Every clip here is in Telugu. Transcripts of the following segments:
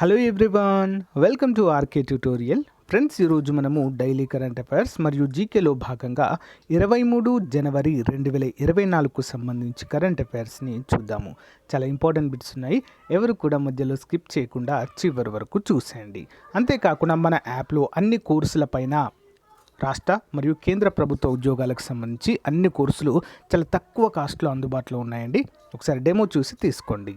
Hello everyone welcome to RK tutorial friends ఈరోజు మనము డైలీ కరెంట్ అఫైర్స్ మరియు జీకేలో భాగంగా ఇరవై మూడు జనవరి రెండు వేల ఇరవై నాలుగుకు సంబంధించి కరెంట్ అఫైర్స్ని చూద్దాము. చాలా ఇంపార్టెంట్ బిట్స్ ఉన్నాయి. ఎవరు కూడా మధ్యలో స్కిప్ చేయకుండా చివరి వరకు చూసేయండి. అంతేకాకుండా మన యాప్లో అన్ని కోర్సుల పైన రాష్ట్ర మరియు కేంద్ర ప్రభుత్వ ఉద్యోగాలకు సంబంధించి అన్ని కోర్సులు చాలా తక్కువ కాస్ట్లో అందుబాటులో ఉన్నాయండి. ఒకసారి డెమో చూసి తీసుకోండి.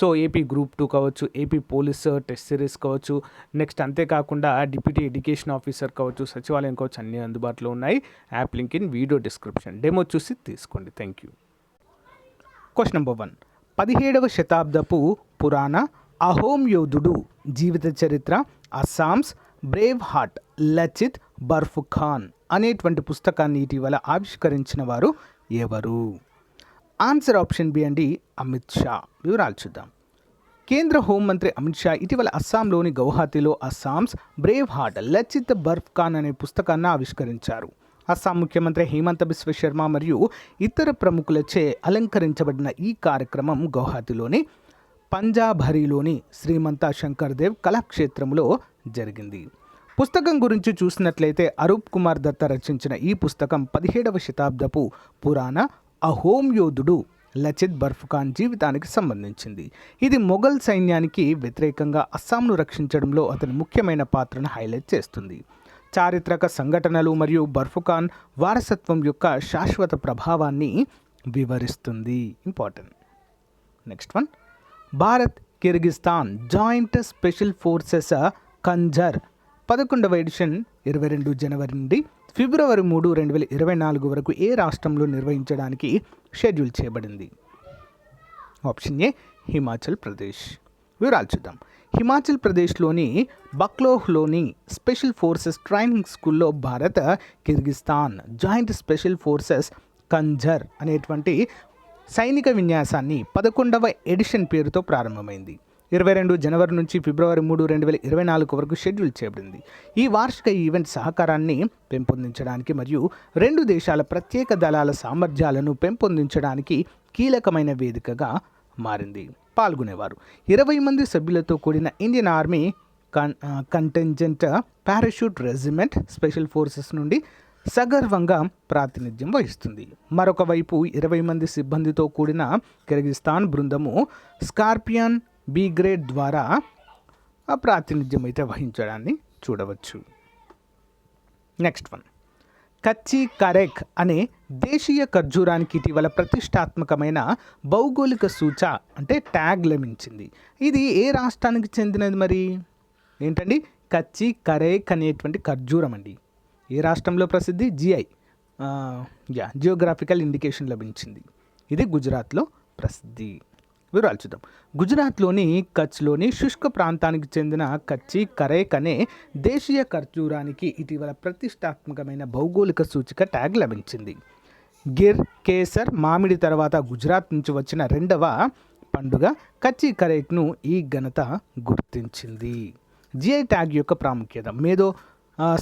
సో ఏపీ గ్రూప్ టూ కావచ్చు ఏపీ పోలీస్ టెస్ట్ సిరీస్ కావచ్చు నెక్స్ట్ అంతేకాకుండా డిప్యూటీ ఎడ్యుకేషన్ ఆఫీసర్ కావచ్చు సచివాలయం కావచ్చు అన్నీ అందుబాటులో ఉన్నాయి. App link in video description demo చూసి తీసుకోండి. Thank you question number one పదిహేడవ శతాబ్దపు పురాణ అహోం యోధుడు జీవిత చరిత్ర Assam's brave heart Lachit Barphukan అనేటువంటి పుస్తకాన్ని ఇటీవల ఆవిష్కరించిన వారు ఎవరు? ఆన్సర్ ఆప్షన్ బి అండి అమిత్ షా. వివరాలు చూద్దాం. కేంద్ర హోంమంత్రి అమిత్ షా ఇటీవల అస్సాంలోని గౌహాతిలో Assam's brave heart Lachit Barphukan అనే పుస్తకాన్ని ఆవిష్కరించారు. అస్సాం ముఖ్యమంత్రి హేమంత బిశ్వ శర్మ మరియు ఇతర ప్రముఖులచే అలంకరించబడిన ఈ కార్యక్రమం గౌహాతిలోని పంజాబరీలోని శ్రీమంత శంకర్దేవ్ కళాక్షేత్రంలో జరిగింది. పుస్తకం గురించి చూసినట్లయితే అరూప్ కుమార్ దత్త రచించిన ఈ పుస్తకం పదిహేడవ శతాబ్దపు పురాణ అహోం యోధుడు లచిత్ బర్ఫుఖాన్ జీవితానికి సంబంధించింది. ఇది మొఘల్ సైన్యానికి వ్యతిరేకంగా అస్సాంను రక్షించడంలో అతని ముఖ్యమైన పాత్రను హైలైట్ చేస్తుంది. చారిత్రక సంఘటనలు మరియు బర్ఫుఖాన్ వారసత్వం యొక్క శాశ్వత ప్రభావాన్ని వివరిస్తుంది. Important. Next one. Bharat Kyrgyzstan joint special forces Khanjar పదకొండవ ఎడిషన్ ఇరవై రెండు జనవరి నుండి ఫిబ్రవరి మూడు రెండు వేల ఇరవై నాలుగు వరకు ఏ రాష్ట్రంలో నిర్వహించడానికి షెడ్యూల్ చేయబడింది? Option A Himachal Pradesh. వివరాలు చూద్దాం. హిమాచల్ ప్రదేశ్లోని బక్లోహ్లోని స్పెషల్ ఫోర్సెస్ ట్రైనింగ్ స్కూల్లో భారత Kyrgyzstan joint special forces Khanjar అనేటువంటి సైనిక విన్యాసాన్ని పదకొండవ ఎడిషన్ పేరుతో ప్రారంభమైంది. ఇరవై రెండు జనవరి నుంచి ఫిబ్రవరి మూడు రెండు వేల ఇరవై నాలుగు వరకు షెడ్యూల్ చేయబడింది. ఈ వార్షిక ఈవెంట్ సహకారాన్ని పెంపొందించడానికి మరియు రెండు దేశాల ప్రత్యేక దళాల సామర్థ్యాలను పెంపొందించడానికి కీలకమైన వేదికగా మారింది. పాల్గొనేవారు. ఇరవై మంది సభ్యులతో కూడిన ఇండియన్ ఆర్మీ కన్ contingent parachute regiment special forces నుండి సగర్వంగా ప్రాతినిధ్యం వహిస్తుంది. మరొక వైపు ఇరవై మంది సిబ్బందితో కూడిన కిర్గిస్తాన్ బృందము స్కార్పియన్ బి గ్రేడ్ ద్వారా ఆ ప్రాతినిధ్యం అయితే వహించడాన్ని చూడవచ్చు. Next one. కచ్చి కరెక్ అనే దేశీయ ఖర్జూరానికి ఇటీవల ప్రతిష్టాత్మకమైన భౌగోళిక సూచ అంటే ట్యాగ్ లభించింది. ఇది ఏ రాష్ట్రానికి చెందినది మరి? ఏంటండి? కచ్చి కరేక్ అనేటువంటి ఖర్జూరం అండి. ఏ రాష్ట్రంలో ప్రసిద్ధి? జిఐ. యా జియోగ్రాఫికల్ ఇండికేషన్ లభించింది. ఇది గుజరాత్లో ప్రసిద్ధి. వివరాలు చూద్దాం గుజరాత్లోని కచ్లోని శుష్క ప్రాంతానికి చెందిన కచ్చి కరేక్ అనే దేశీయ ఖర్జూరానికి ఇటీవల ప్రతిష్టాత్మకమైన భౌగోళిక సూచిక ట్యాగ్ లభించింది. గిర్ కేసర్ మామిడి తర్వాత గుజరాత్ నుంచి వచ్చిన రెండవ పండుగ కచ్చి కరేక్ను ఈ ఘనత గుర్తించింది. జిఐ ట్యాగ్ యొక్క ప్రాముఖ్యత. మేధో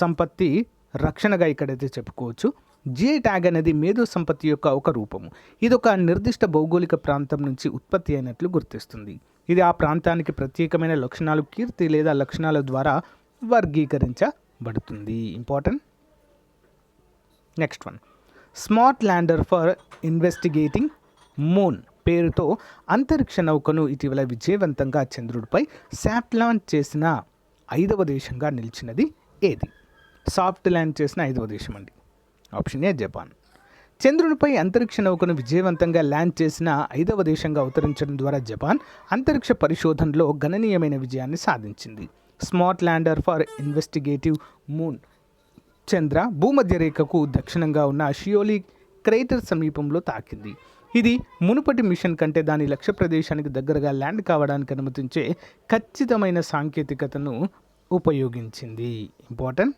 సంపత్తి రక్షణగా ఇక్కడైతే చెప్పుకోవచ్చు. జిఐ ట్యాగ్ అనేది మేధో సంపత్తి యొక్క ఒక రూపము. ఇది ఒక నిర్దిష్ట భౌగోళిక ప్రాంతం నుంచి ఉత్పత్తి అయినట్లు గుర్తిస్తుంది. ఇది ఆ ప్రాంతానికి ప్రత్యేకమైన లక్షణాలు కీర్తి లేదా లక్షణాల ద్వారా వర్గీకరించబడుతుంది. Important next one smart lander for investigating moon పేరుతో అంతరిక్ష నౌకను ఇటీవల విజయవంతంగా చంద్రుడిపై శాట్ లాంచ్ చేసిన ఐదవ దేశంగా నిలిచినది ఏది? సాఫ్ట్ ల్యాండ్ చేసిన ఐదవ దేశం అండి. Option A Japan. చంద్రునిపై అంతరిక్ష నౌకను విజయవంతంగా ల్యాండ్ చేసిన ఐదవ దేశంగా అవతరించడం ద్వారా జపాన్ అంతరిక్ష పరిశోధనలో గణనీయమైన విజయాన్ని సాధించింది. Smart lander for investigative moon చంద్ర భూమధ్య రేఖకు దక్షిణంగా ఉన్న షియోలి క్రేటర్ సమీపంలో తాకింది. ఇది మునుపటి మిషన్ కంటే దాని లక్ష్య ప్రదేశానికి దగ్గరగా ల్యాండ్ కావడానికి అనుమతించే ఖచ్చితమైన సాంకేతికతను ఉపయోగించింది. ఇంపార్టెంట్?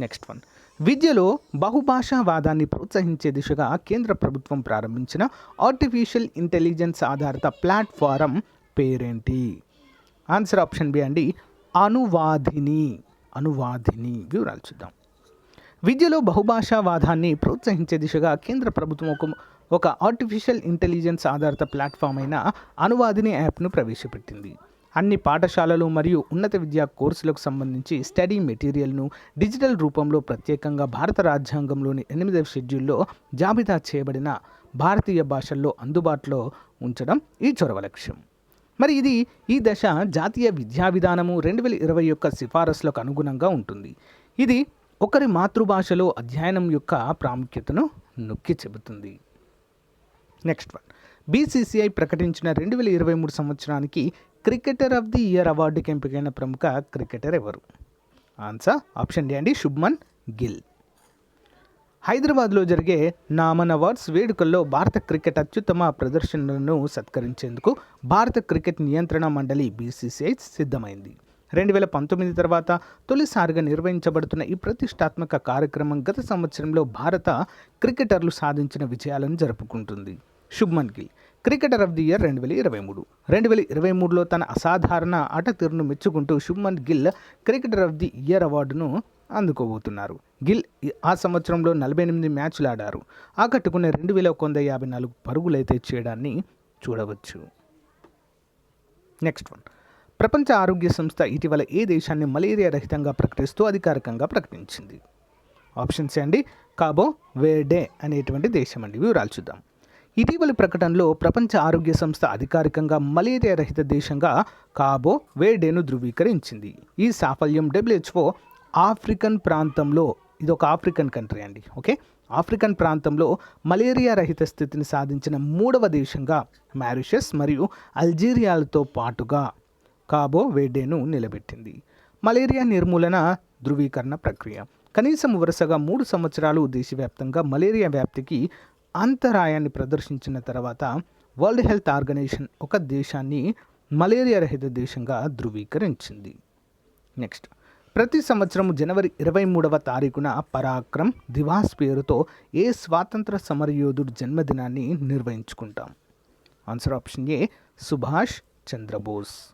Next one. విద్యలో బహుభాషావాదాన్ని ప్రోత్సహించే దిశగా కేంద్ర ప్రభుత్వం ప్రారంభించిన ఆర్టిఫిషియల్ ఇంటెలిజెన్స్ ఆధారిత ప్లాట్ఫారం పేరేంటి? ఆన్సర్ ఆప్షన్ బి అండి అనువాదిని. అనువాదిని. వివరాలు చూద్దాం. విద్యలో బహుభాషావాదాన్ని ప్రోత్సహించే దిశగా కేంద్ర ప్రభుత్వం ఒక ఒక ఆర్టిఫిషియల్ ఇంటెలిజెన్స్ ఆధారిత ప్లాట్ఫామ్ అయిన అనువాదిని యాప్ను ప్రవేశపెట్టింది. అన్ని పాఠశాలలు మరియు ఉన్నత విద్యా కోర్సులకు సంబంధించి స్టడీ మెటీరియల్ను డిజిటల్ రూపంలో ప్రత్యేకంగా భారత రాజ్యాంగంలోని ఎనిమిదవ షెడ్యూల్లో జాబితా చేయబడిన భారతీయ భాషల్లో అందుబాటులో ఉంచడం ఈ చొరవ లక్ష్యం. మరి ఇది ఈ దశ జాతీయ విద్యా విధానము రెండు వేల ఇరవై యొక్క సిఫారసులకు అనుగుణంగా ఉంటుంది. ఇది ఒకరి మాతృభాషలో అధ్యయనం యొక్క ప్రాముఖ్యతను నొక్కి చెబుతుంది. Next one. బీసీసీఐ ప్రకటించిన రెండు వేల ఇరవై మూడు సంవత్సరానికి క్రికెటర్ ఆఫ్ ది ఇయర్ అవార్డుకి ఎంపికైన ప్రముఖ క్రికెటర్ ఎవరు? ఆన్సర్ ఆప్షన్ డి అండి శుభ్మన్ గిల్. హైదరాబాద్లో జరిగే నామన్ అవార్డ్స్ వేడుకల్లో భారత క్రికెట్ అత్యుత్తమ ప్రదర్శనలను సత్కరించేందుకు భారత క్రికెట్ నియంత్రణ మండలి బీసీసీఐ సిద్ధమైంది. రెండు వేల పంతొమ్మిది తర్వాత తొలిసారిగా నిర్వహించబడుతున్న ఈ ప్రతిష్టాత్మక కార్యక్రమం గత సంవత్సరంలో భారత క్రికెటర్లు సాధించిన విజయాలను జరుపుకుంటుంది. Shubman Gill. Cricketer of the year రెండు వేల ఇరవై మూడు. రెండు వేల ఇరవై మూడులో తన అసాధారణ ఆట తీరును మెచ్చుకుంటూ Shubman Gill cricketer of the year అవార్డును అందుకోబోతున్నారు. గిల్ ఆ సంవత్సరంలో నలభై ఎనిమిది మ్యాచ్లు ఆడారు. ఆకట్టుకునే రెండు వేల ఒక వంద యాభై నాలుగు పరుగులైతే చేయడాన్ని చూడవచ్చు. Next one. ప్రపంచ ఆరోగ్య సంస్థ ఇటీవల ఏ దేశాన్ని మలేరియా రహితంగా ప్రకటిస్తూ అధికారికంగా ప్రకటించింది? ఆప్షన్స్ అండి కాబో వేడే అనేటువంటి దేశం అండి. వివరాలు చూద్దాం. ఇటీవలి ప్రకటనలో ప్రపంచ ఆరోగ్య సంస్థ అధికారికంగా మలేరియా రహిత దేశంగా కాబో వేడేను ధృవీకరించింది. ఈ సాఫల్యం డబ్ల్యూహెచ్ఓ ఆఫ్రికన్ ప్రాంతంలో ఇది ఒక ఆఫ్రికన్ కంట్రీ అండి ఓకే? ఆఫ్రికన్ ప్రాంతంలో మలేరియా రహిత స్థితిని సాధించిన మూడవ దేశంగా మారిషస్ మరియు అల్జీరియాలతో పాటుగా కాబో వేడేను నిలబెట్టింది. మలేరియా నిర్మూలన ధృవీకరణ ప్రక్రియ. కనీసం వరుసగా మూడు సంవత్సరాలు దేశవ్యాప్తంగా మలేరియా వ్యాప్తికి అంతరాయాన్ని ప్రదర్శించిన తర్వాత వరల్డ్ హెల్త్ ఆర్గనైజేషన్ ఒక దేశాన్ని మలేరియా రహిత దేశంగా ధృవీకరించింది. నెక్స్ట్ ప్రతి సంవత్సరం జనవరి ఇరవై మూడవ తారీఖున పరాక్రమ్ దివాస్ పేరుతో ఏ స్వాతంత్ర సమరయోధుడు జన్మదినాన్ని నిర్వహించుకుంటాం? Answer option A Subhash Chandrabose.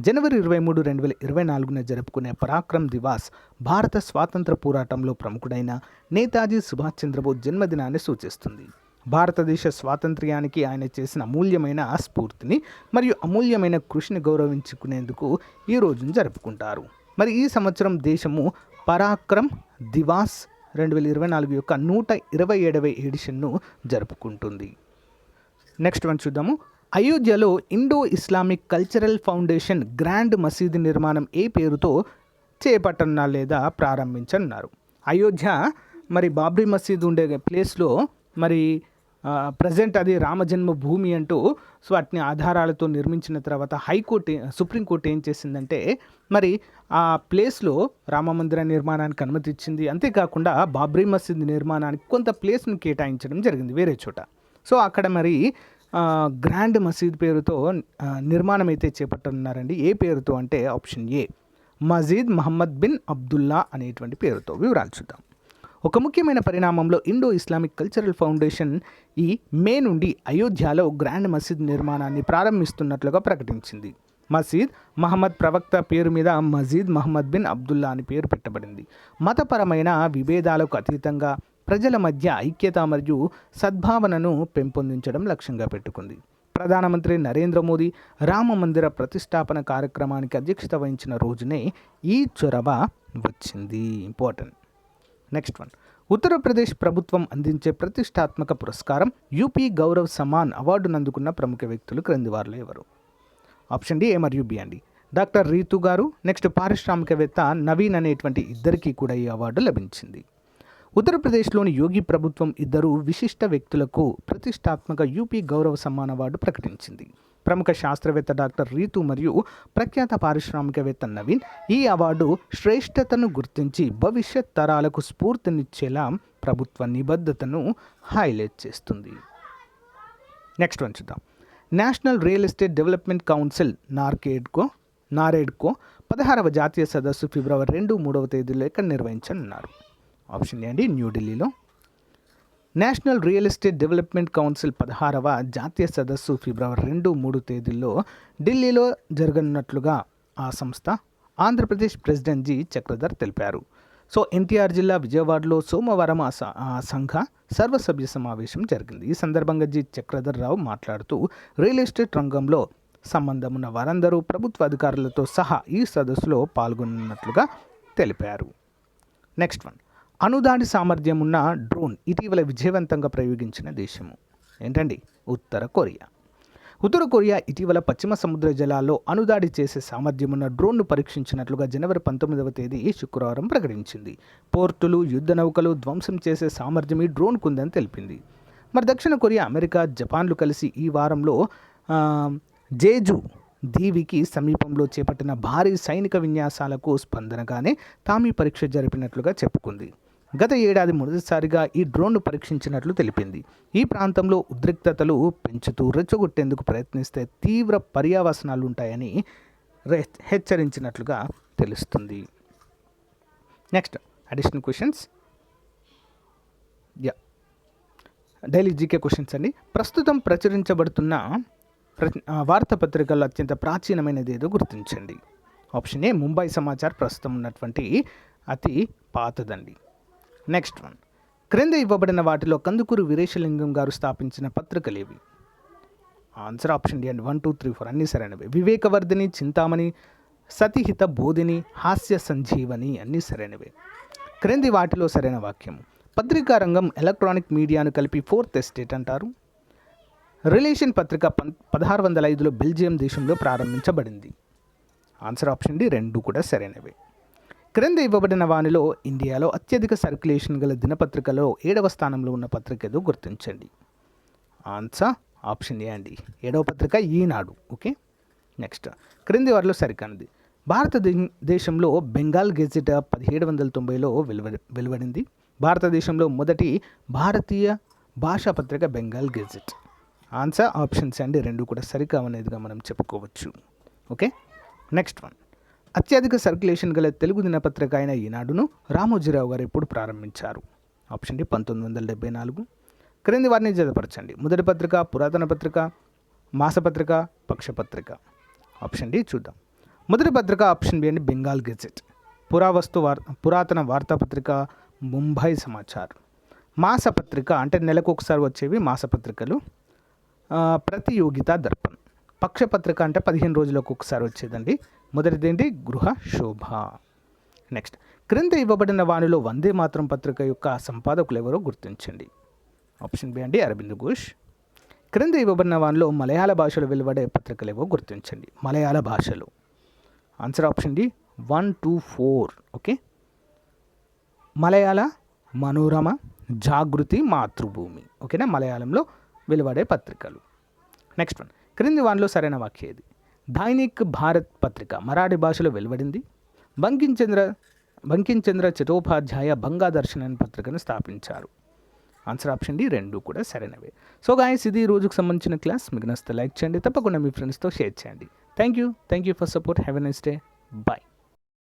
జనవరి ఇరవై మూడు రెండు వేల ఇరవై నాలుగున జరుపుకునే పరాక్రమ్ దివాస్ భారత స్వాతంత్ర పోరాటంలో ప్రముఖుడైన నేతాజీ సుభాష్ చంద్రబోస్ జన్మదినాన్ని సూచిస్తుంది. భారతదేశ స్వాతంత్ర్యానికి ఆయన చేసిన అమూల్యమైన స్ఫూర్తిని మరియు అమూల్యమైన కృషిని గౌరవించుకునేందుకు ఈ రోజును జరుపుకుంటారు. మరి ఈ సంవత్సరం దేశము పరాక్రమ్ దివాస్ రెండు వేల ఇరవై నాలుగు యొక్క నూట ఇరవై ఏడవ ఎడిషన్ను జరుపుకుంటుంది. నెక్స్ట్ వన్ చూద్దాము. అయోధ్యలో Indo Islamic cultural foundation grand మసీదు నిర్మాణం ఏ పేరుతో చేపట్టనున్నా లేదా ప్రారంభించనున్నారు? అయోధ్య మరి బాబ్రీ మసీదు ఉండే ప్లేస్లో మరి ప్రజెంట్ అది రామజన్మ భూమి అంటూ సో వాటిని ఆధారాలతో నిర్మించిన తర్వాత హైకోర్టు సుప్రీంకోర్టు ఏం చేసిందంటే మరి ఆ ప్లేస్లో రామ మందిర నిర్మాణానికి అనుమతి ఇచ్చింది. అంతేకాకుండా బాబ్రీ మసీద్ నిర్మాణానికి కొంత ప్లేస్ను కేటాయించడం జరిగింది వేరే చోట. సో అక్కడ మరి గ్రాండ్ మసీద్ పేరుతో నిర్మాణం అయితే చేపట్టనున్నారండి. ఏ పేరుతో అంటే option A Majeed Mohammed bin Abdullah అనేటువంటి పేరుతో. వివరాలు చూద్దాం. ఒక ముఖ్యమైన పరిణామంలో ఇండో ఇస్లామిక్ కల్చరల్ ఫౌండేషన్ ఈ మే నుండి అయోధ్యలో గ్రాండ్ మసీద్ నిర్మాణాన్ని ప్రారంభిస్తున్నట్లుగా ప్రకటించింది. మసీద్ మహమ్మద్ ప్రవక్త పేరు మీద మజీద్ మహమ్మద్ బిన్ అబ్దుల్లా అని పేరు పెట్టబడింది. మతపరమైన విభేదాలకు అతీతంగా ప్రజల మధ్య ఐక్యత మరియు సద్భావనను పెంపొందించడం లక్ష్యంగా పెట్టుకుంది. ప్రధానమంత్రి నరేంద్ర మోదీ రామ మందిర ప్రతిష్టాపన కార్యక్రమానికి అధ్యక్షత వహించిన రోజునే ఈ చొరవ వచ్చింది. ఇంపార్టెంట్. Next one. ఉత్తరప్రదేశ్ ప్రభుత్వం అందించే ప్రతిష్టాత్మక పురస్కారం యూపీ గౌరవ్ సమాన్ అవార్డును అందుకున్న ప్రముఖ వ్యక్తులు క్రింది వారిలో ఎవరు? ఆప్షన్ డి ఏ మరియు బి అండి. డాక్టర్ రీతు గారు నెక్స్ట్ పారిశ్రామికవేత్త నవీన్ అనేటువంటి ఇద్దరికీ కూడా ఈ అవార్డు లభించింది. ఉత్తరప్రదేశ్లోని యోగి ప్రభుత్వం ఇద్దరు విశిష్ట వ్యక్తులకు ప్రతిష్టాత్మక యూపీ గౌరవ సమ్మాన అవార్డు ప్రకటించింది. ప్రముఖ శాస్త్రవేత్త డాక్టర్ రీతు మరియు ప్రఖ్యాత పారిశ్రామికవేత్త నవీన్ ఈ అవార్డు శ్రేష్టతను గుర్తించి భవిష్యత్ తరాలకు స్ఫూర్తినిచ్చేలా ప్రభుత్వ నిబద్ధతను హైలైట్ చేస్తుంది. నెక్స్ట్ వన్ చూద్దాం. National real estate development council నార్కేడ్కో NAREDCO పదహారవ జాతీయ సదస్సు ఫిబ్రవరి రెండు మూడవ తేదీలో ఇక్కడ నిర్వహించనున్నారు. ఆప్షన్ ఏ అండి న్యూఢిల్లీలో national real estate development council పదహారవ జాతీయ సదస్సు ఫిబ్రవరి రెండు మూడు తేదీల్లో ఢిల్లీలో జరగనున్నట్లుగా ఆ సంస్థ ఆంధ్రప్రదేశ్ ప్రెసిడెంట్ జి. చక్రధర్ తెలిపారు. సో ఎన్టీఆర్ జిల్లా విజయవాడలో సోమవారం ఆ ఆ సంఘ సర్వసభ్య సమావేశం జరిగింది. ఈ సందర్భంగా జి. చక్రధర్ రావు మాట్లాడుతూ రియల్ ఎస్టేట్ రంగంలో సంబంధం ఉన్న వారందరూ ప్రభుత్వ అధికారులతో సహా ఈ సదస్సులో పాల్గొన్నట్లుగా తెలిపారు. Next one. అనుదాని సామర్థ్యం ఉన్న డ్రోన్ ఇటీవల విజయవంతంగా ప్రయోగించిన దేశము. ఏంటండి? ఉత్తర కొరియా. ఉత్తర కొరియా ఇటీవల పశ్చిమ సముద్ర జలాల్లో అణుదాడి చేసే సామర్థ్యం ఉన్న డ్రోన్ను పరీక్షించినట్లుగా జనవరి పంతొమ్మిదవ తేదీ శుక్రవారం ప్రకటించింది. పోర్టులు యుద్ధ నౌకలు ధ్వంసం చేసే సామర్థ్యం ఈ డ్రోన్కు ఉందని తెలిపింది. మరి దక్షిణ కొరియా అమెరికా జపాన్లు కలిసి ఈ వారంలో జేజు దీవికి సమీపంలో చేపట్టిన భారీ సైనిక విన్యాసాలకు స్పందనగానే తామీ పరీక్ష జరిపినట్లుగా చెప్పుకుంది. గత ఏడాది మొదటిసారిగా ఈ డ్రోన్ను పరీక్షించినట్లు తెలిపింది. ఈ ప్రాంతంలో ఉద్రిక్తతలు పెంచుతూ రెచ్చగొట్టేందుకు ప్రయత్నిస్తే తీవ్ర పర్యావసనాలు ఉంటాయని హెచ్చరించినట్లుగా తెలుస్తుంది. Next additional questions. Yeah. Daily GK questions అండి. ప్రస్తుతం ప్రచురించబడుతున్న వార్తాపత్రికల్లో అత్యంత ప్రాచీనమైనది ఏదో గుర్తించండి. ఆప్షన్ ఏ ముంబై సమాచార్ ప్రస్తుతం ఉన్నటువంటి అతి పాతదండి. Next one. క్రింద ఇవ్వబడిన వాటిలో కందుకూరు వీరేశలింగం గారు స్థాపించిన పత్రికలు ఏవి? ఆన్సర్ ఆప్షన్ డి అండి వన్ టూ త్రీ ఫోర్ అన్నీ సరైనవి. వివేకవర్ధిని చింతామణి సతిహిత బోధిని హాస్య సంజీవని అన్నీ సరైనవే. క్రింది వాటిలో సరైన వాక్యం పత్రికా రంగం ఎలక్ట్రానిక్ మీడియాను కలిపి ఫోర్త్ ఎస్టేట్ అంటారు. రిలేషన్ పత్రిక పన్ పదహారు వందల ఐదులో బెల్జియం దేశంలో ప్రారంభించబడింది. ఆన్సర్ ఆప్షన్ డి రెండు కూడా సరైనవే. క్రింద ఇవ్వబడిన వానిలో ఇండియాలో అత్యధిక సర్క్యులేషన్ గల దినపత్రికలో ఏడవ స్థానంలో ఉన్న పత్రిక ఏదో గుర్తించండి. ఆన్సర్ ఆప్షన్ ఏ అండి. ఏడవ పత్రిక ఈనాడు ఓకే? నెక్స్ట్. క్రింది వారిలో సరికానిది. భారతదేశంలో బెంగాల్ గెజిట్ పదిహేడు వందల తొంభైలో వెలువ వెలువడింది. భారతదేశంలో మొదటి భారతీయ భాషా పత్రిక బెంగాల్ గెజిట్. ఆన్సర్ ఆప్షన్స్ అండి రెండు కూడా సరికావనేదిగా మనం చెప్పుకోవచ్చు. ఓకే? Next one. అత్యధిక సర్క్యులేషన్ గల తెలుగు దినపత్రిక అయిన ఈనాడును రామోజీరావు గారు ఎప్పుడు ప్రారంభించారు? ఆప్షన్ డి పంతొమ్మిది వందల డెబ్బై నాలుగు. క్రింది వారిని జతపరచండి. మొదటి పత్రిక పురాతన పత్రిక మాసపత్రిక పక్షపత్రిక ఆప్షన్ డి చూద్దాం. మొదటి పత్రిక ఆప్షన్ బి అండి బెంగాల్ గెజెట్. పురావస్తు వార్ పురాతన వార్తాపత్రిక ముంబై సమాచార్. మాసపత్రిక అంటే నెలకు ఒకసారి వచ్చేవి మాసపత్రికలు ప్రతియోగిత దర్పణ్. పక్షపత్రిక అంటే పదిహేను రోజులకు ఒకసారి వచ్చేదండి. మొదటిది ఏంటి గృహ శోభ. నెక్స్ట్. క్రింద ఇవ్వబడిన వానిలో వందే మాత్రం పత్రిక యొక్క సంపాదకులు ఎవరో గుర్తించండి. ఆప్షన్ బి అండి అరవింద్ ఘోష్. క్రింద ఇవ్వబడిన వానిలో మలయాళ భాషలో వెలువడే పత్రికలు ఏవో గుర్తించండి. మలయాళ భాషలో. Answer option D one two four. Okay? Malayala Manorama Jagruti Mathrubhumi. ఓకేనా? మలయాళంలో వెలువడే పత్రికలు. నెక్స్ట్ వన్ క్రింది వాన్లో సరైన వాక్య ఇది దైనిక్ భారత్ పత్రిక మరాఠీ భాషలో వెలువడింది. బంకించంద్ర బంకించంద్ర చటోపాధ్యాయ బంగాదర్శన్ అనే పత్రికను స్థాపించారు. ఆన్సర్ ఆప్షన్ డి రెండు కూడా సరైనవే. సో గాయస్ ఇది రోజుకు సంబంధించిన క్లాస్. మీకు నచ్చితే లైక్ చేయండి. తప్పకుండా మీ ఫ్రెండ్స్తో షేర్ చేయండి. Thank you thank you for support have a nice day bye